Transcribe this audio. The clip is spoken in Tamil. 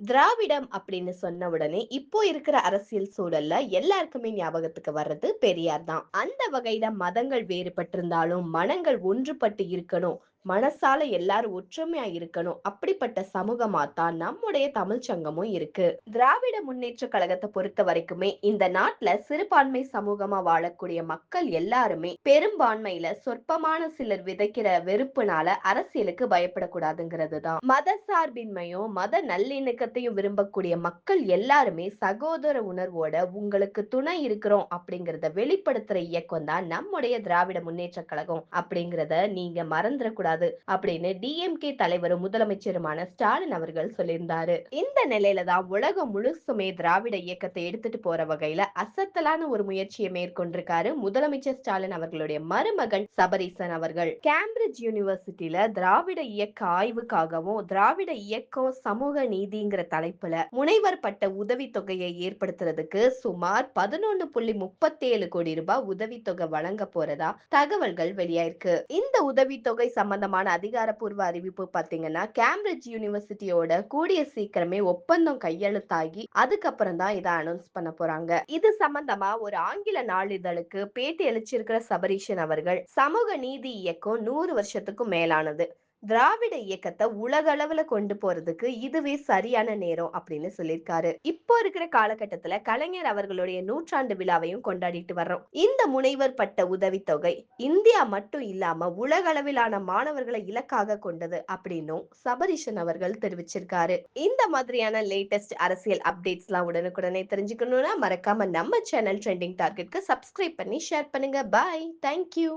திராவிடம் அப்படின்னு சொன்ன உடனே இப்போ இருக்கிற அரசியல் சூழல்ல எல்லாருக்குமே ஞாபகத்துக்கு வர்றது பெரியார் தான். அந்த வகையில மதங்கள் வேறுபட்டிருந்தாலும் மனங்கள் ஒன்றுபட்டு இருக்கணும் மனசால எல்லாரும் ஒற்றுமையா இருக்கணும். அப்படிப்பட்ட சமூகமா தான் நம்முடைய தமிழ் சங்கமும் இருக்கு. திராவிட முன்னேற்ற கழகத்தை பொறுத்த வரைக்குமே இந்த நாட்டுல சிறுபான்மை சமூகமா வாழக்கூடிய மக்கள் எல்லாருமே பெரும்பான்மையில சொற்பமான சிலர் விதைக்கிற வெறுப்புனால அரசியலுக்கு பயப்படக்கூடாதுங்கிறது தான். மத சார்பின்மையும் மத நல்லிணக்கத்தையும் விரும்பக்கூடிய மக்கள் எல்லாருமே சகோதர உணர்வோட உங்களுக்கு துணை இருக்கிறோம் அப்படிங்கறத வெளிப்படுத்துற இயக்கம் தான் நம்முடைய திராவிட முன்னேற்ற கழகம் அப்படிங்கறத நீங்க மறந்துடக்கூடாது. கூடாது அப்படின்னு டிஎம்கே தலைவரும் முதலமைச்சருமான ஸ்டாலின் அவர்கள் சொல்லியிருந்தாரு. இந்த நிலையில தான் உலகம் முழுசுமே திராவிட இயக்கத்தை எடுத்துட்டு போற வகையில அசத்தலான ஒரு முயற்சியை மேற்கொண்டிருக்காரு முதலமைச்சர் ஸ்டாலின் அவர்களுடைய மருமகன் சபரீசன் அவர்கள். கேம்பிரிட்ஜ் யூனிவர்சிட்டியில திராவிட இயக்க ஆய்வுக்காகவும் திராவிட இயக்கம் சமூக நீதிங்கிற தலைப்புல முனைவர் பட்ட உதவி தொகையை ஏற்படுத்துறதுக்கு சுமார் பதினொன்னு புள்ளி முப்பத்தேழு கோடி ரூபாய் உதவித்தொகை வழங்க போறதா தகவல்கள் வெளியாயிருக்கு. இந்த உதவித்தொகை சம்பந்தம் சம்பந்தமான அதிகாரப்பூர்வ அறிவிப்பு பாத்தீங்கன்னா கேம்பிரிட்ஜ் யூனிவர்சிட்டியோட கூடிய சீக்கிரமே ஒப்பந்தம் கையெழுத்தாகி அதுக்கப்புறம் தான் இதை அனௌன்ஸ் பண்ண போறாங்க. இது சம்பந்தமா ஒரு ஆங்கில நாளிதழுக்கு பேட்டி அளிச்சிருக்கிற சபரீஷன் அவர்கள் சமூக நீதி இயக்கம் நூறு வருஷத்துக்கும் மேலானது. திராவிட இயக்கத்தை உலக அளவுல கொண்டு போறதுக்கு இதுவே சரியான நேரம் அப்படின்னு சொல்லியிருக்காரு. இப்போ இருக்கிற காலகட்டத்துல கலைஞர் அவர்களுடைய நூற்றாண்டு விழாவையும் கொண்டாடிட்டு வர்றோம். இந்த முனைவர் பட்ட உதவித்தொகை இந்தியா மட்டும் இல்லாம உலக அளவிலான மாணவர்களை இலக்காக கொண்டது அப்படின்னும் சபரிஷன் அவர்கள் தெரிவிச்சிருக்காரு. இந்த மாதிரியான லேட்டஸ்ட் அரசியல் அப்டேட்ஸ் எல்லாம் உடனுக்குடனே தெரிஞ்சுக்கணும்னா மறக்காம நம்ம சேனல் ட்ரெண்டிங் டார்கெட்க்கு சப்ஸ்கிரைப் பண்ணி ஷேர் பண்ணுங்க. Bye thank you